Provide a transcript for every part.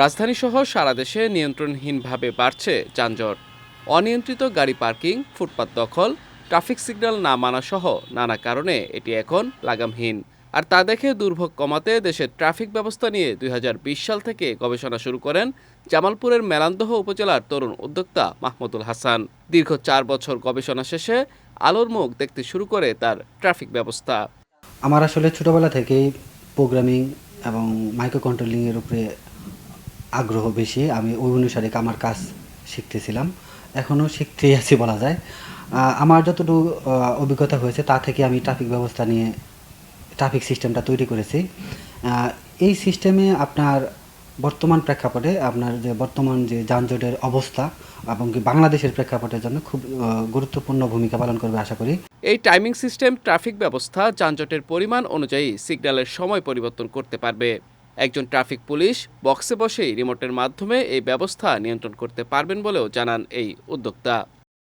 রাজধানীসহ সারা দেশে নিয়ন্ত্রণহীনভাবে বাড়ছে যানজট। অনিয়ন্ত্রিত গাড়ি পার্কিং, ফুটপাত দখল, ট্রাফিক সিগন্যাল না মানা সহ নানা কারণে এটি এখন লাগামহীন। আর তা দেখে দুর্ভোগ কমাতে দেশের ট্রাফিক ব্যবস্থা নিয়ে দু হাজার বিশ সাল থেকে গবেষণা শুরু করেন জামালপুরের মেলান্দহ উপজেলার তরুণ উদ্যোক্তা মাহমুদুল হাসান। দীর্ঘ চার বছর গবেষণা শেষে আলোর মুখ দেখতে শুরু করে তার ট্রাফিক ব্যবস্থা। আমার আসলে ছোটোবেলা থেকেই প্রোগ্রামিং এবং মাইক্রো কন্ট্রোলিংয়ের উপরে আগ্রহ বেশি। আমি ওই অনুসারে আমার কাজ শিখতেছিলাম। এখনও শিখতেই আছি বলা যায়। আমার যতটুকু অভিজ্ঞতা হয়েছে তা থেকে আমি ট্রাফিক ব্যবস্থা নিয়ে ট্রাফিক সিস্টেমটা তৈরি করেছি। এই সিস্টেমে আপনার বর্তমান প্রেক্ষাপটে আপনার যে বর্তমান যে যানজটের অবস্থা এবং কি বাংলাদেশের প্রেক্ষাপটের জন্য খুব গুরুত্বপূর্ণ ভূমিকা পালন করবে আশা করি। এই টাইমিং সিস্টেম ট্রাফিক ব্যবস্থা, যানজটের পরিমাণ অনুযায়ী সিগন্যালের সময় পরিবর্তন করতে পারবে। একজন ট্রাফিক পুলিশ বক্সে বসেই রিমোটের মাধ্যমে এই ব্যবস্থা নিয়ন্ত্রণ করতে পারবেন বলেও জানান এই উদ্যোক্তা।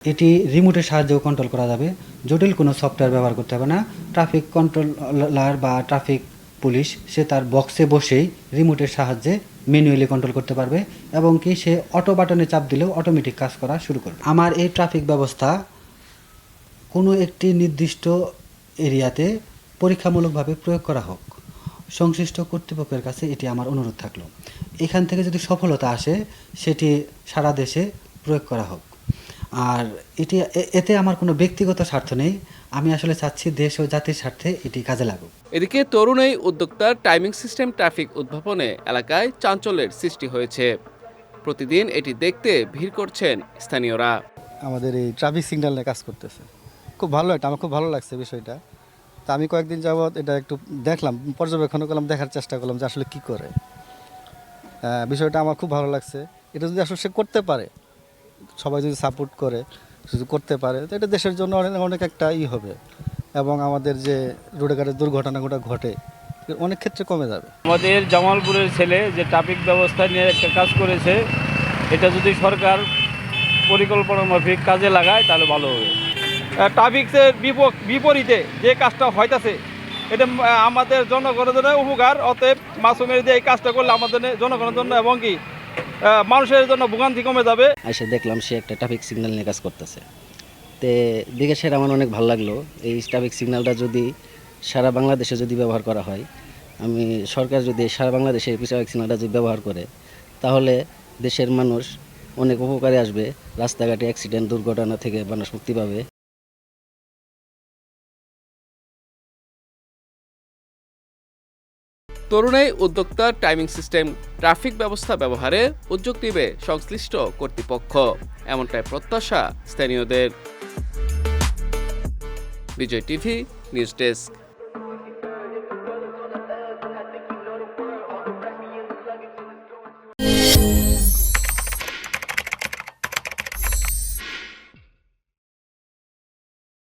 এটি রিমোটের সাহায্যেও কন্ট্রোল করা যাবে। জটিল কোনো সফটওয়্যার ব্যবহার করতে হবে না। ট্রাফিক কন্ট্রোলার বা ট্রাফিক পুলিশ, সে তার বক্সে বসেই রিমোটের সাহায্যে ম্যানুয়ালি কন্ট্রোল করতে পারবে এবং কি সে অটো বাটনে চাপ দিলেও অটোমেটিক কাজ করা শুরু করবে। আমার এই ট্রাফিক ব্যবস্থা কোনো একটি নির্দিষ্ট এরিয়াতে পরীক্ষামূলকভাবে প্রয়োগ করা হোক। সংশ্লিষ্ট কর্তৃপক্ষের কাছে এটি আমার অনুরোধ থাকল। এখান থেকে যদি সফলতা আসে সেটি সারা দেশে প্রয়োগ করা হোক। আর এটি এ- এতে আমার কোনো ব্যক্তিগত স্বার্থ নেই। আমি আসলে চাচ্ছি দেশ ও জাতির স্বার্থে এটি কাজে লাগুক। এদিকে তরুণ এই উদ্যোক্তার টাইমিং সিস্টেম ট্রাফিক উদ্ভাবনে এলাকায় চাঞ্চল্যের সৃষ্টি হয়েছে। প্রতিদিন এটি দেখতে ভিড় করছেন স্থানীয়রা। আমাদের এই ট্রাফিক সিগন্যাল কাজ করতেছে। খুব ভালো একটা আমার খুব ভালো লাগছে বিষয়টা। তা আমি কয়েকদিন যাবৎ এটা একটু দেখলাম পর্যবেক্ষণ করলাম, দেখার চেষ্টা করলাম যে আসলে কি করে। বিষয়টা আমার খুব ভালো লাগছে। এটা যদি আসলে সে করতে পারে, সবাই যদি সাপোর্ট করে, যদি করতে পারে, তো এটা দেশের জন্য অনেক অনেক একটা ই হবে। এবং আমাদের যে রোডে ঘাটে দুর্ঘটনাগুলো ঘটে অনেক ক্ষেত্রে কমে যাবে। আমাদের জামালপুরের ছেলে যে ট্রাফিক ব্যবস্থা নিয়ে একটা কাজ করেছে, এটা যদি সরকার পরিকল্পনা মাফিক কাজে লাগায়, তাহলে ভালো হবে। ট্রাফিকের বিপরীতে যে কাজটা হইতাছে, এটা আমাদের জনগণের জন্য উপকার। অতএব মাসুমের যে এই কাজটা করলে আমাদের জনগণের জন্য এবং কি মানুষের জন্য ভোগান্তি কমে যাবে। এসে দেখলাম সে একটা ট্রাফিক সিগন্যাল নিয়ে কাজ করতেছে। তে দেখে সেটা আমার অনেক ভালো লাগল। এই ট্রাফিক সিগন্যালটা যদি সারা বাংলাদেশে যদি ব্যবহার করা হয়, আমি সরকার যদি সারা বাংলাদেশে এই ট্রাফিক সিগন্যালটা যদি ব্যবহার করে, তাহলে দেশের মানুষ অনেক উপকারে আসবে। রাস্তাঘাটে অ্যাক্সিডেন্ট দুর্ঘটনা থেকে মানুষ মুক্তি পাবে। তরুণাই উদ্যোক্তার টাইমিং সিস্টেম, ট্রাফিক ব্যবস্থা ব্যবহারে উদ্যোগ নেবে সংশ্লিষ্ট কর্তৃপক্ষ। এমনটাই প্রত্যাশা স্থানীয়দের। Vijay TV, news desk.